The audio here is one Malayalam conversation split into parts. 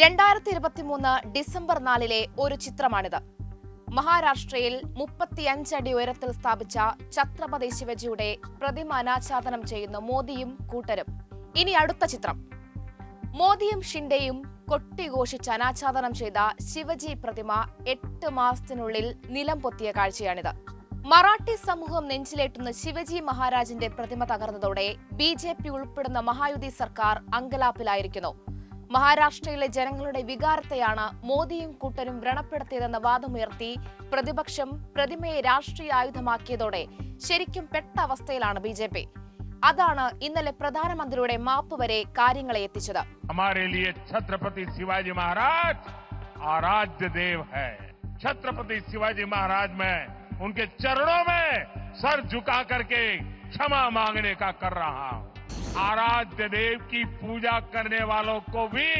രണ്ടായിരത്തി ഇരുപത്തി മൂന്ന് ഡിസംബർ നാലിലെ ഒരു ചിത്രമാണിത്. മഹാരാഷ്ട്രയിൽ മുപ്പത്തിയഞ്ച് അടി ഉയരത്തിൽ സ്ഥാപിച്ച ഛത്രപതി ശിവജിയുടെ പ്രതിമ അനാച്ഛാദനം ചെയ്യുന്ന മോദിയും കൂട്ടരും. ഇനി അടുത്ത ചിത്രം. മോദിയും ഷിൻഡെയും കൊട്ടിഘോഷിച്ച് അനാച്ഛാദനം ചെയ്ത ശിവജി പ്രതിമ എട്ട് മാസത്തിനുള്ളിൽ നിലം പൊത്തിയ കാഴ്ചയാണിത്. മറാഠി സമൂഹം നെഞ്ചിലേറ്റുന്ന ശിവജി മഹാരാജിന്റെ പ്രതിമ തകർന്നതോടെ ബി ജെ പി ഉൾപ്പെടുന്ന മഹായുതി സർക്കാർ അങ്കലാപ്പിലായിരിക്കുന്നു. മഹാരാഷ്ട്രയിലെ ജനങ്ങളുടെ വികാരത്തെയാണ് മോദിയും കൂട്ടരും വ്രണപ്പെടുത്തിയതെന്ന വാദമുയർത്തി പ്രതിപക്ഷം പ്രതിമയെ രാഷ്ട്രീയ ആയുധമാക്കിയതോടെ ശരിക്കും പെട്ട അവസ്ഥയിലാണ് ബി ജെ പി അതാണ് ഇന്നലെ പ്രധാനമന്ത്രിയുടെ മാപ്പ് വരെ കാര്യങ്ങളെ എത്തിച്ചത് हमारे लिए छत्रपति शिवाजी महाराज आराध्य देव है छत्रपति शिवाजी महाराज में उनके चरणों में सर झुका करके क्षमा मांगने का कर रहा हूं आराध्य देव की पूजा करने वालों को भी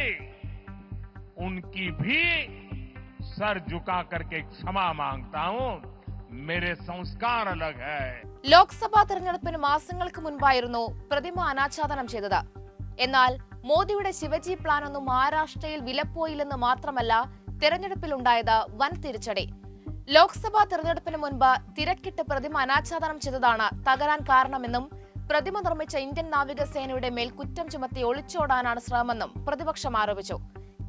उनकी भी सर झुका करके क्षमा मांगता हूं मेरे संस्कार अलग है ലോക്സഭാ തെരഞ്ഞെടുപ്പിന് മാസങ്ങൾക്ക് മുൻപായിരുന്നു പ്രതിമ അനാച്ഛാദനം ചെയ്തത് എന്നാൽ മോദിയുടെ ശിവജി പ്ലാനൊന്നും മഹാരാഷ്ട്രയിൽ വിലപ്പോയില്ലെന്ന് മാത്രമല്ല തെരഞ്ഞെടുപ്പിലുണ്ടായത് വൻ തിരിച്ചടി ലോക്സഭാ തെരഞ്ഞെടുപ്പിന് മുൻപ് തിരക്കിട്ട് പ്രതിമ അനാച്ഛാദനം ചെയ്തതാണ് തകരാൻ കാരണമെന്നും പ്രതിമ നിർമ്മിച്ച ഇന്ത്യൻ നാവികസേനയുടെ മേൽ കുറ്റം ചുമത്തി ഒളിച്ചോടാനാണ് ശ്രമമെന്നും പ്രതിപക്ഷം ആരോപിച്ചു.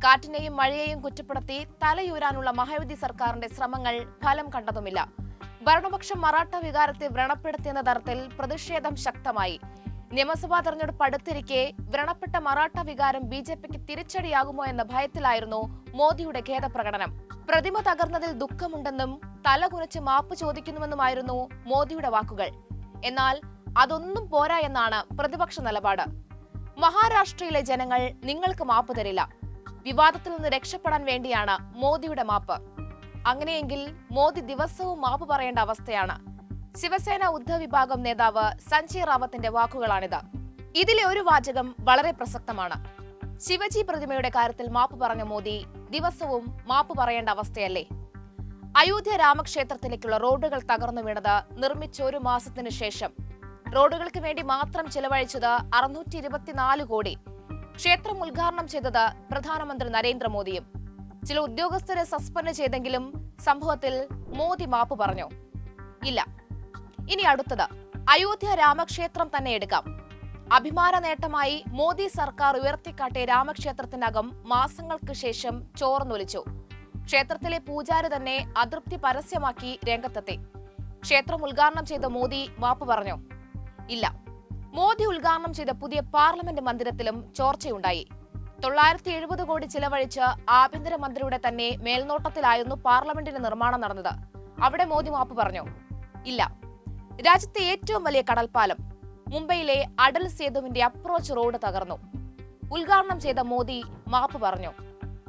കാറ്റിനെയും മഴയെയും കുറ്റപ്പെടുത്തി തലയൂരാനുള്ള മഹായുതി സർക്കാരിന്റെ ശ്രമങ്ങൾ ഫലം കണ്ടതുമില്ല. ഭരണപക്ഷം മറാഠ വികാരത്തെ വ്രണപ്പെടുത്തിയെന്ന തരത്തിൽ പ്രതിഷേധം ശക്തമായി. നിയമസഭാ തെരഞ്ഞെടുപ്പ് അടുത്തിരിക്കെ വ്രണപ്പെട്ട മറാഠ വികാരം ബി ജെ പിക്ക് തിരിച്ചടിയാകുമോ എന്ന ഭയത്തിലായിരുന്നു മോദിയുടെ ഖേദപ്രകടനം. പ്രതിമ തകർന്നതിൽ ദുഃഖമുണ്ടെന്നും തല കുനച്ച് മാപ്പ് ചോദിക്കുന്നുവെന്നുമായിരുന്നു മോദിയുടെ വാക്കുകൾ. എന്നാൽ അതൊന്നും പോരാ എന്നാണ് പ്രതിപക്ഷ നിലപാട്. മഹാരാഷ്ട്രയിലെ ജനങ്ങൾ നിങ്ങൾക്ക് മാപ്പ് തരില്ല. വിവാദത്തിൽ നിന്ന് രക്ഷപ്പെടാൻ വേണ്ടിയാണ് മോദിയുടെ മാപ്പ്. അങ്ങനെയെങ്കിൽ മോദി ദിവസവും മാപ്പ് പറയേണ്ട അവസ്ഥയാണ്. ശിവസേന ഉദ്ധവ് വിഭാഗം നേതാവ് സഞ്ജയ് റാവത്തിന്റെ വാക്കുകളാണിത്. ഇതിലെ ഒരു വാചകം വളരെ പ്രസക്തമാണ്. ശിവജി പ്രതിമയുടെ കാര്യത്തിൽ മാപ്പ് പറഞ്ഞ മോദി ദിവസവും മാപ്പ് പറയേണ്ട അവസ്ഥയല്ലേ? അയോധ്യ രാമക്ഷേത്രത്തിലേക്കുള്ള റോഡുകൾ തകർന്നു വീണത് നിർമ്മിച്ച ഒരു മാസത്തിനു ശേഷം. റോഡുകൾക്ക് വേണ്ടി മാത്രം ചെലവഴിച്ചത് അറുന്നൂറ്റി ഇരുപത്തിനാല് കോടി. ക്ഷേത്രം ഉദ്ഘാടനം ചെയ്തത് പ്രധാനമന്ത്രി നരേന്ദ്രമോദിയും. ചില ഉദ്യോഗസ്ഥരെ സസ്പെൻഡ് ചെയ്തെങ്കിലും സംഭവത്തിൽ മോദി മാപ്പ് പറഞ്ഞു. ഇല്ല. ഇനി അടുത്തത്. അയോധ്യ രാമക്ഷേത്രം തന്നെ എടുക്കാം. അഭിമാന നേട്ടമായി മോദി സർക്കാർ ഉയർത്തിക്കാട്ടിയ രാമക്ഷേത്രത്തിനകം മാസങ്ങൾക്ക് ശേഷം ചോർന്നൊലിച്ചു. ക്ഷേത്രത്തിലെ പൂജാരി തന്നെ അതൃപ്തി പരസ്യമാക്കി രംഗത്തെത്തി. ക്ഷേത്രം ഉദ്ഘാടനം ചെയ്ത മോദി മാപ്പ് പറഞ്ഞു. ഇല്ല. മോദി ഉദ്ഘാടനം ചെയ്ത പുതിയ പാർലമെന്റ് മന്ദിരത്തിലും ചോർച്ചയുണ്ടായി. തൊള്ളായിരത്തി എഴുപത് കോടി ചിലവഴിച്ച് ആഭ്യന്തരമന്ത്രിയുടെ തന്നെ മേൽനോട്ടത്തിലായിരുന്നു പാർലമെന്റിന്റെ നിർമ്മാണം നടന്നത്. അവിടെ മോദി മാപ്പ് പറഞ്ഞു. ഇല്ല. രാജ്യത്തെ ഏറ്റവും വലിയ കടൽപ്പാലം മുംബൈയിലെ അടൽ സേതുവിന്റെ അപ്രോച്ച് റോഡ് തകർന്നു. ഉദ്ഘാടനം ചെയ്ത മോദി മാപ്പ് പറഞ്ഞു.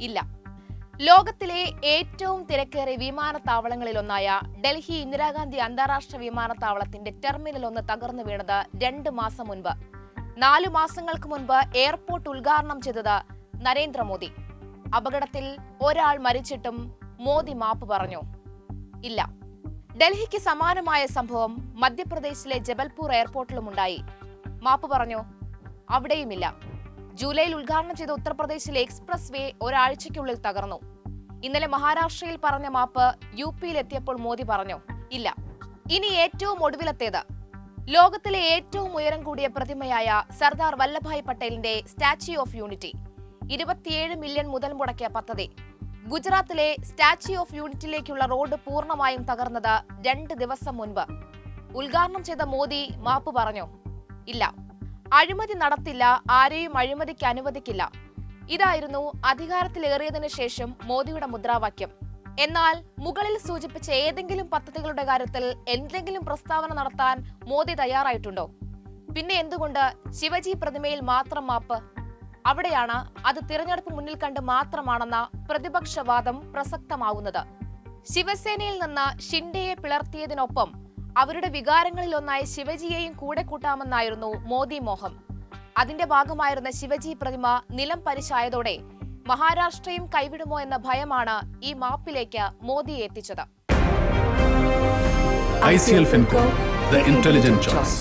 ഇല്ല. ലോകത്തിലെ ഏറ്റവും തിരക്കേറിയ വിമാനത്താവളങ്ങളിലൊന്നായ ഡൽഹി ഇന്ദിരാഗാന്ധി അന്താരാഷ്ട്ര വിമാനത്താവളത്തിന്റെ ടെർമിനൽ ഒന്ന് തകർന്നു വീണത് രണ്ട് മാസം മുൻപ്. നാലു മാസങ്ങൾക്ക് മുൻപ് എയർപോർട്ട് ഉദ്ഘാടനം ചെയ്തത് നരേന്ദ്രമോദി. അപകടത്തിൽ ഒരാൾ മരിച്ചിട്ടും മോദി മാപ്പ് പറഞ്ഞു. ഇല്ല. ഡൽഹിക്ക് സമാനമായ സംഭവം മധ്യപ്രദേശിലെ ജബൽപൂർ എയർപോർട്ടിലും ഉണ്ടായി മാപ്പ് പറഞ്ഞു അവിടെയുമില്ല. ജൂലൈയിൽ ഉദ്ഘാടനം ചെയ്ത ഉത്തർപ്രദേശിലെ എക്സ്പ്രസ് വേ ഒരാഴ്ചയ്ക്കുള്ളിൽ തകർന്നു. ഇന്നലെ മഹാരാഷ്ട്രയിൽ പറഞ്ഞ മാപ്പ് യു പിയിലെത്തിയപ്പോൾ മോദി പറഞ്ഞു ഇല്ല ഇനി ഏറ്റവും ഒടുവിലത്തേത്. ലോകത്തിലെ ഏറ്റവും ഉയരം കൂടിയ പ്രതിമയായ സർദാർ വല്ലഭായ് പട്ടേലിന്റെ സ്റ്റാച്യു ഓഫ് യൂണിറ്റി ഇരുപത്തിയേഴ് മില്യൺ മുതൽ മുടക്കിയ പദ്ധതി. ഗുജറാത്തിലെ സ്റ്റാച്യു ഓഫ് യൂണിറ്റിലേക്കുള്ള റോഡ് പൂർണമായും തകർന്നത് രണ്ട് ദിവസം മുൻപ്. ഉദ്ഘാടനം ചെയ്ത മോദി മാപ്പ് പറഞ്ഞു ഇല്ല അഴിമതി നടത്തില്ല ആരെയും അഴിമതിക്ക് അനുവദിക്കില്ല. ഇതായിരുന്നു അധികാരത്തിലേറിയതിനു ശേഷം മോദിയുടെ മുദ്രാവാക്യം. എന്നാൽ മുകളിൽ സൂചിപ്പിച്ച ഏതെങ്കിലും പദ്ധതികളുടെ കാര്യത്തിൽ എന്തെങ്കിലും പ്രസ്താവന നടത്താൻ മോദി തയ്യാറായിട്ടുണ്ടോ? പിന്നെ എന്തുകൊണ്ട് ശിവജി പ്രതിമയിൽ മാത്രം മാപ്പ്? അവിടെയാണ് അത് തിരഞ്ഞെടുപ്പ് മുന്നിൽ കണ്ട് മാത്രമാണെന്ന പ്രതിപക്ഷവാദം പ്രസക്തമാവുന്നത്. ശിവസേനയിൽ നിന്ന് ഷിൻഡെയെ പിളർത്തിയതിനൊപ്പം അവരുടെ വികാരങ്ങളിൽ ഒന്നായ ശിവജിയെയും കൂടെ കൂട്ടാമെന്നായിരുന്നു മോദി മോഹം. അതിന്റെ ഭാഗമായിരുന്ന ശിവജി പ്രതിമ നിലം പരിശായതോടെ മഹാരാഷ്ട്രയും കൈവിടുമോ എന്ന ഭയമാണ് ഈ മാപ്പിലേക്ക് മോദി എത്തിച്ചത്. I C L Fincorp the intelligent choice.